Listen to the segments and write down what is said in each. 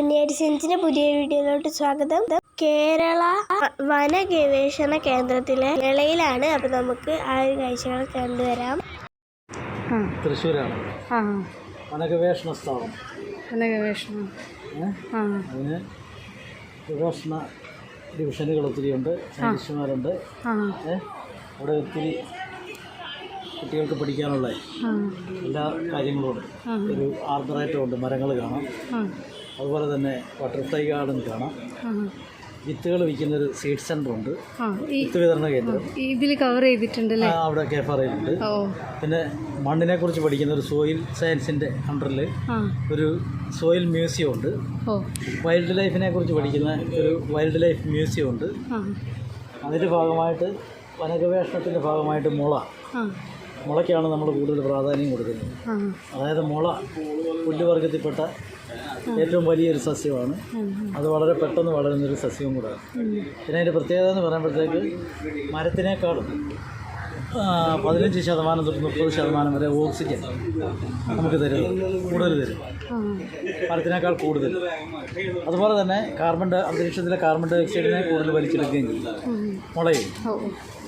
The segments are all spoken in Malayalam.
കുഞ്ഞേരി സെൻസിന്റെ പുതിയ വീഡിയോയിലോട്ട് സ്വാഗതം. കേരള വന ഗവേഷണ കേന്ദ്രത്തിലെ ഇളയിലാണ് അപ്പൊ നമുക്ക് ആ ഒരു കാഴ്ചകൾ കണ്ടുവരാം. തൃശ്ശൂരാണ്. വന വനഗവേഷണ സ്ഥാപനം വന ഗവേഷണം. ഏ? ആ. അതിന് ഗവേഷണ ഡിവിഷനുകൾ ഒത്തിരിയുണ്ട് സയന്റിസ്റ്റുമാരുണ്ട്. അവിടെ ഒത്തിരി കുട്ടികൾക്ക് പഠിക്കാനുള്ള എല്ലാ കാര്യങ്ങളും ഉണ്ട്. ഒരു ആർദ്രായിട്ടുമുണ്ട് ഉണ്ട് മരങ്ങൾ കാണാം. അതുപോലെ തന്നെ ബട്ടർഫ്ലൈ ഗാർഡൻ കാണാം. വിത്തുകൾ വിൽക്കുന്ന ഒരു സീഡ് സെന്റർ ഉണ്ട്. വിത്ത് വിതരണ കേന്ദ്രം. ഇതിൽ കവർ ചെയ്തിട്ടുണ്ടല്ലേ ആ, അവിടെ കേഫറയിലുണ്ട് പിന്നെ മണ്ണിനെ കുറിച്ച് പഠിക്കുന്ന ഒരു സോയിൽ സയൻസിന്റെ അണ്ടറിൽ ഒരു സോയിൽ മ്യൂസിയം ഉണ്ട്. വൈൽഡ് ലൈഫിനെ കുറിച്ച് പഠിക്കുന്ന ഒരു വൈൽഡ് ലൈഫ് മ്യൂസിയം ഉണ്ട് അതിന്റെ അതിന്റെ ഭാഗമായിട്ട് വനഗവേഷണത്തിന്റെ ഭാഗമായിട്ട് മുള. മുളയ്ക്കാണ് നമ്മൾ കൂടുതൽ പ്രാധാന്യം കൊടുക്കുന്നത്. അതായത് മുള പുല്ലുവർഗത്തിൽപ്പെട്ട ഏറ്റവും വലിയൊരു സസ്യമാണ്. അത് വളരെ പെട്ടെന്ന് വളരുന്നൊരു സസ്യവും കൂടെ ഉം. പിന്നെ അതിന്റെ പ്രത്യേകത എന്ന് പറയുമ്പോഴത്തേക്ക് മരത്തിനേക്കാളും പതിനഞ്ച് ശതമാനം തൊട്ട് മുപ്പത് ശതമാനം വരെ ഓക്സിജൻ നമുക്ക് തരും കൂടുതൽ തരും. മരത്തിനേക്കാൾ കൂടുതൽ. അതുപോലെ തന്നെ കാർബൺ ഡൈ അന്തരീക്ഷത്തിലെ കാർബൺ ഡൈ ഓക്സൈഡിനെ കൂടുതൽ വലിച്ചെടുക്കുകയും ചെയ്യും. മുളയും.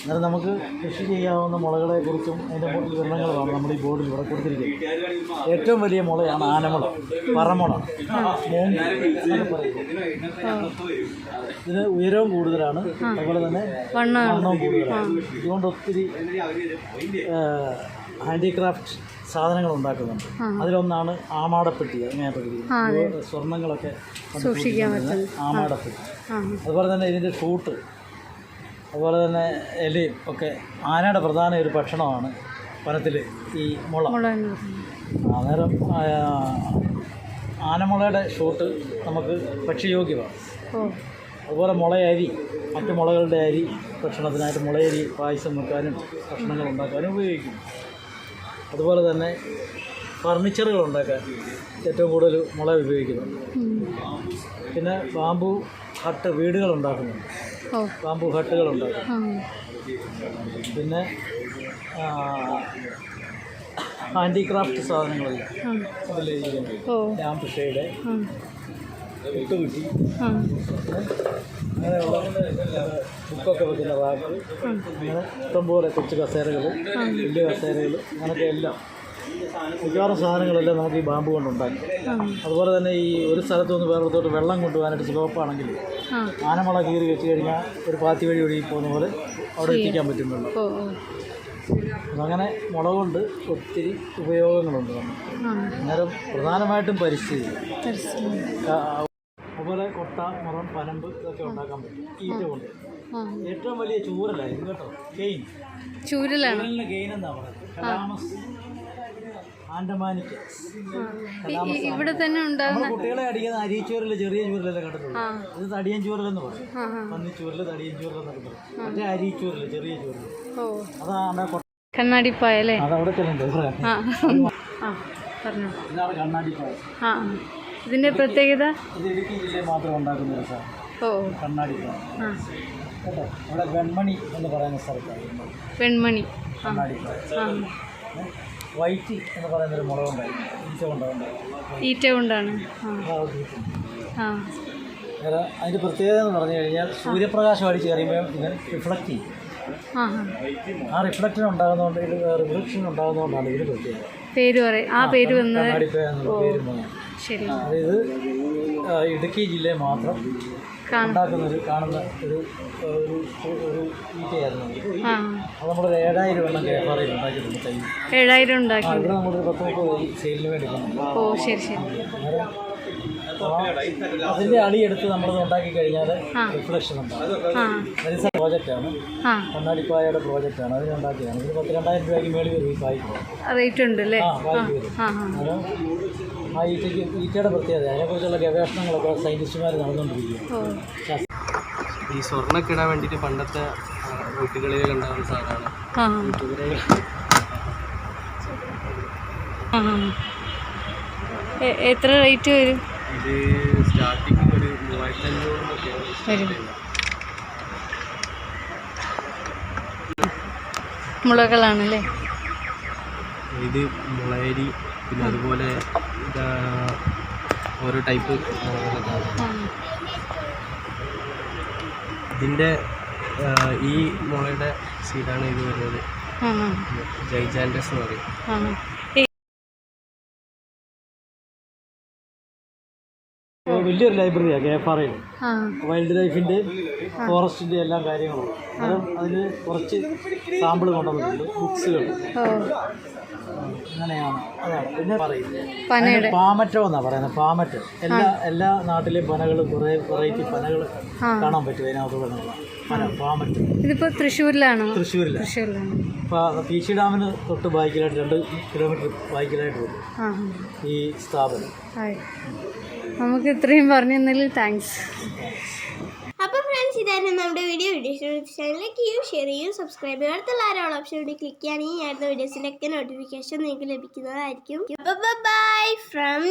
അന്നേരം നമുക്ക് കൃഷി ചെയ്യാവുന്ന മുളകളെ കുറിച്ചും അതിന്റെ വിവരണങ്ങളുമാണ് നമ്മുടെ ഈ ബോർഡിൽ ഇവിടെ കൊടുത്തിരിക്കുന്നത്. ഏറ്റവും വലിയ മുളയാണ് ആനമുള പറമുള പറയും. ഇതിന് ഉയരവും കൂടുതലാണ്. അതുപോലെ തന്നെ വണ്ണ വണ്ണവും കൂടുതലാണ്. ഇതുകൊണ്ട് ഒത്തിരി ഹാൻഡിക്രാഫ്റ്റ് സാധനങ്ങൾ ഉണ്ടാക്കുന്നുണ്ട്. അതിലൊന്നാണ് ആമാടപ്പെട്ടി പഠിക്കുന്നത് സ്വർണങ്ങളൊക്കെ സൂക്ഷിക്കാൻ ആമാടപ്പെട്ടി. അതുപോലെ തന്നെ ഇതിന്റെ ഷൂട്ട് അതുപോലെ തന്നെ എലിയും ഒക്കെ ആനയുടെ പ്രധാന ഒരു ഭക്ഷണമാണ് വനത്തിൽ ഈ മുള. അന്നേരം ആനമുളയുടെ ഷൂട്ട് നമുക്ക് ഭക്ഷ്യയോഗ്യമാണ്. അതുപോലെ മുളയരി മറ്റു മുളകളുടെ അരി ഭക്ഷണത്തിനായിട്ട് മുളയരി പായസം വെക്കാനും ഭക്ഷണങ്ങൾ ഉണ്ടാക്കാനും ഉപയോഗിക്കും. അതുപോലെ തന്നെ ഫർണിച്ചറുകൾ ഉണ്ടാക്കാൻ ഏറ്റവും കൂടുതൽ മുള ഉപയോഗിക്കുന്നുണ്ട് പിന്നെ ബാമ്പു ഹട്ട് വീടുകൾ ഉണ്ടാക്കുന്നുണ്ട്. ബാമ്പു ഹട്ടുകളുണ്ട്. പിന്നെ ഹാൻഡിക്രാഫ്റ്റ് സാധനങ്ങളെല്ലാം ലാമ്പ് ഷെയ്ഡ് ആ. അങ്ങനെയുള്ള ബുക്കൊക്കെ വെക്കുന്ന റാക്ക്. അങ്ങനെ ഇഷ്ടംപോലെ കൊച്ചു കസേരകൾ വലിയ കസേരകൾ അങ്ങനെയൊക്കെ എല്ലാം. മിക്കവാറും സാധനങ്ങളെല്ലാം നമുക്ക് ഈ ബാമ്പ് കൊണ്ട് ഉണ്ടാക്കും അതുപോലെ തന്നെ ഈ ഒരു സ്ഥലത്തു നിന്ന് വേറൊരിടത്തോട്ട് വെള്ളം കൊണ്ടുപോകാനായിട്ട് സ്ലോപ്പാണെങ്കിൽ ആനമുള കീറി വെച്ച് കഴിഞ്ഞാൽ ഒരു പാത്തി വഴി ഒഴുകി പോകുന്ന പോലെ അവിടെ എത്തിക്കാൻ പറ്റുന്നുള്ളൂ അങ്ങനെ മുളക് കൊണ്ട് ഒത്തിരി ഉപയോഗങ്ങളുണ്ട് നമുക്ക്. അന്നേരം പ്രധാനമായിട്ടും പരിസ്ഥിതി. അതുപോലെ കൊട്ട മുറം പനമ്പ് ഇതൊക്കെ ഉണ്ടാക്കാൻ പറ്റും. ഈറ്റ കൊണ്ട്. ഏറ്റവും വലിയ ചൂരലായിരുന്നു കേട്ടോ. കെയിൻ ചൂരലാണ്. കെയിൻ എന്നാണ് പറയുന്നത് കലാമസ് ആൻഡമാനിക്ക്. ഇവിടെ തന്നെ ഉണ്ടാകുന്ന കുട്ടികളെ അടിക്കുന്ന അരിച്ചൂരൽ ചെറിയ ചൂരലല്ലേ കണ്ടിട്ടുള്ളൂ ഇത് തടിയൻ ചൂരലെന്ന് പറയും. പന്നിച്ചൂരൽ തടിയൻ ചൂരൽ എന്നൊക്കെ പറയും മറ്റേ അരിച്ചൂരൽ ചെറിയ ചൂരൽ ഓ. അതാണ് കണ്ണാടി കണ്ണാടിപ്പായ അല്ലേ അതവിടെ ചെല്ലുണ്ട് ഇതിന്റെ കണ്ണാടിപ്പായ. പ്രത്യേകത? ഇത് ഇടുക്കി ജില്ലയിൽ മാത്രം ഉണ്ടാക്കുന്ന ആ. കേട്ടോ? അവിടെ വെൺമണി എന്ന് പറയുന്ന സ്ഥലത്താണ്. വെൺമണി. കണ്ണാടി? വൈറ്റി എന്ന് പറയുന്ന ഒരു മുളകുണ്ടായിരുന്നു ഈറ്റ കൊണ്ടാണ്. ഈറ്റ കൊണ്ടാണ് ആ. അതിന്റെ പ്രത്യേകത എന്ന് പറഞ്ഞു കഴിഞ്ഞാൽ സൂര്യപ്രകാശം അടിച്ച് കയറിയുമ്പോൾ ഇത് റിഫ്ലക്റ്റ് ചെയ്യും. ആ. റിഫ്ലക്ഷൻ ഉണ്ടാകുന്നതുകൊണ്ട് ഇത് റിഫ്ലക്ഷൻ ഉണ്ടാകുന്നതുകൊണ്ടാണ് ഇതിന് പ്രത്യേകത പേര് പറയും ആ പേര് വന്നത് പേര് ശരി. അതായത് ഇടുക്കി ജില്ലയിൽ മാത്രം കാണാം ഉണ്ടാക്കുന്ന ഒരു കാണുന്ന ഒരു ഒരു ഒരു ഈറ്റയായിരുന്നു. അത് നമ്മളൊരു ഏഴായിരം എണ്ണം കേരളയിൽ ഉണ്ടാക്കിയിട്ടുണ്ട് തൈ ഏഴായിരം ഉണ്ടാക്കി. ഇവിടെ നമ്മളൊരു പത്ത് മുപ്പത് സെയിലിന് വേണ്ടി. ഓ ശരി ശരി. എടുത്ത് അടിയെടുത്ത് നമ്മളത് ഉണ്ടാക്കി കഴിഞ്ഞാൽ റിഫ്ലക്ഷൻ ഉണ്ടാകും പ്രോജക്റ്റ് പ്രോജക്റ്റാണ്. കണ്ണാടിപ്പായയുടെ പ്രോജക്റ്റാണ്. അതിനുണ്ടാക്കിയതാണ് ഇതിന് പത്ത് രണ്ടായിരം രൂപയ്ക്ക് മേളിൽ വരും. ഈ കായ്ക്ക് റേറ്റ് ഉണ്ട് അല്ലേ ആ ഈറ്റയ്ക്ക് ഈറ്റയുടെ പ്രത്യേകത അതിനെക്കുറിച്ചുള്ള ഗവേഷണങ്ങളൊക്കെ സയന്റിസ്റ്റുമാർ നടന്നുകൊണ്ടിരിക്കുകയാണ്. ഈ സ്വർണൊക്കെ ഇടാൻ വേണ്ടിയിട്ട് പണ്ടത്തെ വീട്ടുകളിൽ ഉണ്ടാകുന്ന സാധനമാണ് എത്ര റേറ്റ് വരും? ഇത് സ്റ്റാർട്ടിങ് ഒരു മൂവായിരത്തി വരും. മുളകളാണല്ലേ? ഇത് മുളയരി പിന്നെ അതുപോലെ ഓരോ ടൈപ്പ് ഇതിന്റെ ഈ മുളയുടെ സീഡാണ് ഇത് വരുന്നത്. ജൈജാൻഡസ് എന്ന് പറയും വലിയൊരു ലൈബ്രറിയാണ് കെ എഫ് ആർ ആ. വൈൽഡ് ലൈഫിന്റെ ഫോറസ്റ്റിന്റെ എല്ലാ കാര്യങ്ങളും. അതും അതിന് കുറച്ച് സാമ്പിൾ കൊണ്ടുവന്നിട്ടുണ്ട് ബുക്സുകൾ അങ്ങനെയാണ്. അതാണ്. പിന്നെ പറയുന്നത്. പാമറ്റോ എന്നാണ് പറയുന്നത്. പാമറ്റം എല്ലാ എല്ലാ നാട്ടിലെയും പനകളും കുറേ വെറൈറ്റി പനകൾ കാണാൻ പറ്റും അതിനകത്ത് പാമറ്റ് പന പാമറ്റം ഇതിപ്പോ തൃശ്ശൂരിലാണോ? തൃശ്ശൂരിലാണ് തൃശ്ശൂരിലാണ്? അപ്പോൾ പി സി ഡാമിന് തൊട്ട് ബൈക്കിലായിട്ട് രണ്ട് കിലോമീറ്റർ ബൈക്കിലായിട്ട് വരും ഈ സ്ഥാപനം. നമുക്ക് ഇത്രയും പറഞ്ഞു തന്നതിൽ താങ്ക്സ് അപ്പോൾ ഫ്രണ്ട്സ് ഇതായിരുന്നു നമ്മുടെ വീഡിയോ വീഡിയോ ചാനലിലേക്ക് ലൈക്ക് ഷെയർ ചെയ്യും സബ്സ്ക്രൈബ് ചെയ്യൂ അടുത്തുള്ള ആരോളം ഓപ്ഷൻ കൂടി ക്ലിക്ക് ചെയ്യുകയാണെങ്കിൽ ഞാൻ വീഡിയോസിന്റെ ഒക്കെ നോട്ടിഫിക്കേഷൻ നിങ്ങൾക്ക് ലഭിക്കുന്നതായിരിക്കും. Bye from